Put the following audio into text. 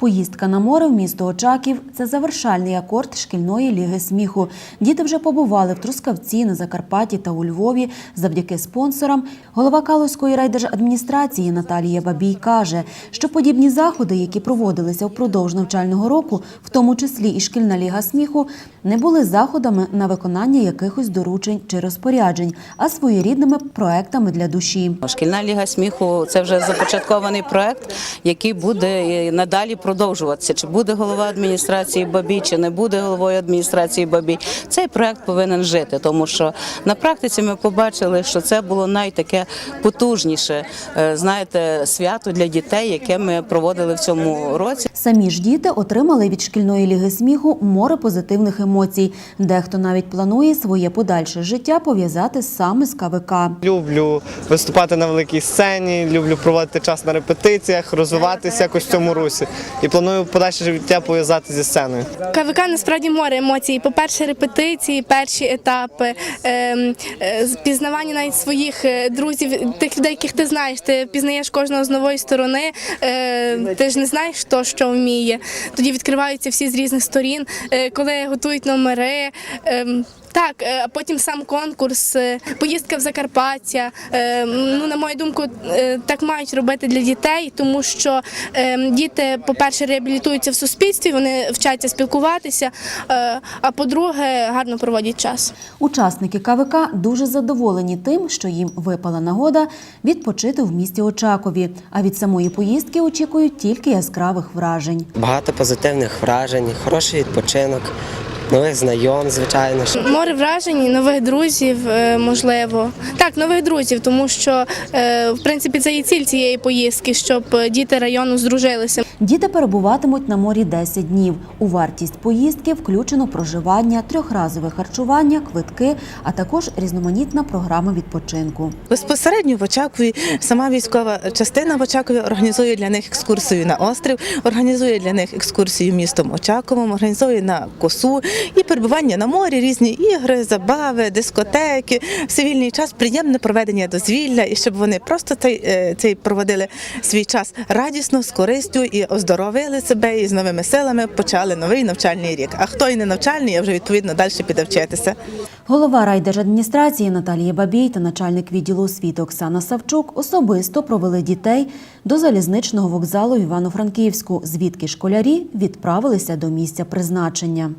Поїздка на море в місто Очаків це завершальний акорд шкільної ліги сміху. Діти вже побували в Трускавці, на Закарпатті та у Львові. Завдяки спонсорам голова Калузької райдержадміністрації Наталія Бабій каже, що подібні заходи, які проводилися впродовж навчального року, в тому числі і шкільна ліга сміху, не були заходами на виконання якихось доручень чи розпоряджень, а своєрідними проектами для душі. Шкільна ліга сміху це вже започаткований проект, який буде і надалі продовжуватися. Чи буде голова адміністрації Бабій, чи не буде головою адміністрації Бабій. Цей проект повинен жити, тому що на практиці ми побачили, що це було найтаке потужніше, е, знаєте, свято для дітей, яке ми проводили в цьому році. Самі ж діти отримали від шкільної ліги сміху море позитивних емоцій. Дехто навіть планує своє подальше життя пов'язати саме з КВК. Люблю виступати на великій сцені, люблю проводити час на репетиціях, розвиватися якось в цьому русі. І планую подальше життя пов'язати зі сценою. КВК насправді море емоцій. По-перше, репетиції, перші етапи, ем, е, пізнавання навіть своїх е, друзів, тих людей, яких ти знаєш. Ти пізнаєш кожного з нової сторони. е, Ти ж не знаєш, хто що вміє. Тоді відкриваються всі з різних сторін, коли готують номери. Так, е, а потім сам конкурс, е, поїздка в Закарпаття. Е, Ну, на мою думку, так мають робити для дітей, тому що діти, по-перше, реабілітуються в суспільстві, вони вчаться спілкуватися, а по-друге, гарно проводять час. Учасники КВК дуже задоволені тим, що їм випала нагода відпочити в місті Очакові. А від самої поїздки очікують тільки яскравих вражень. Багато позитивних вражень, хороший відпочинок, нових знайом, звичайно. ж. Море вражень, нових друзів, е, можливо. Так, нових друзів, тому що е, в принципі це і ціль цієї поїздки, щоб е, діти району здружилися. Діти перебуватимуть на морі 10 днів. У вартість поїздки включено проживання, трьохразове харчування, квитки, а також різноманітна програма відпочинку. Безпосередньо в Очакові сама військова частина в Очакові організує для них екскурсію на острів, організує для них екскурсію містом Очаковим, організує на косу і перебування на морі, різні ігри, забави, дискотеки, в цивільний час, приємне проведення дозвілля, і щоб вони просто цей, е, цей проводили свій час радісно, з користю і оздоровили себе і з новими силами почали новий навчальний рік. А хто і не навчальний, а вже відповідно далі піде вчитися. Голова райдержадміністрації Наталія Бабій та начальник відділу освіти Оксана Савчук особисто провели дітей до залізничного вокзалу Івано-Франківську, звідки школярі відправилися до місця призначення.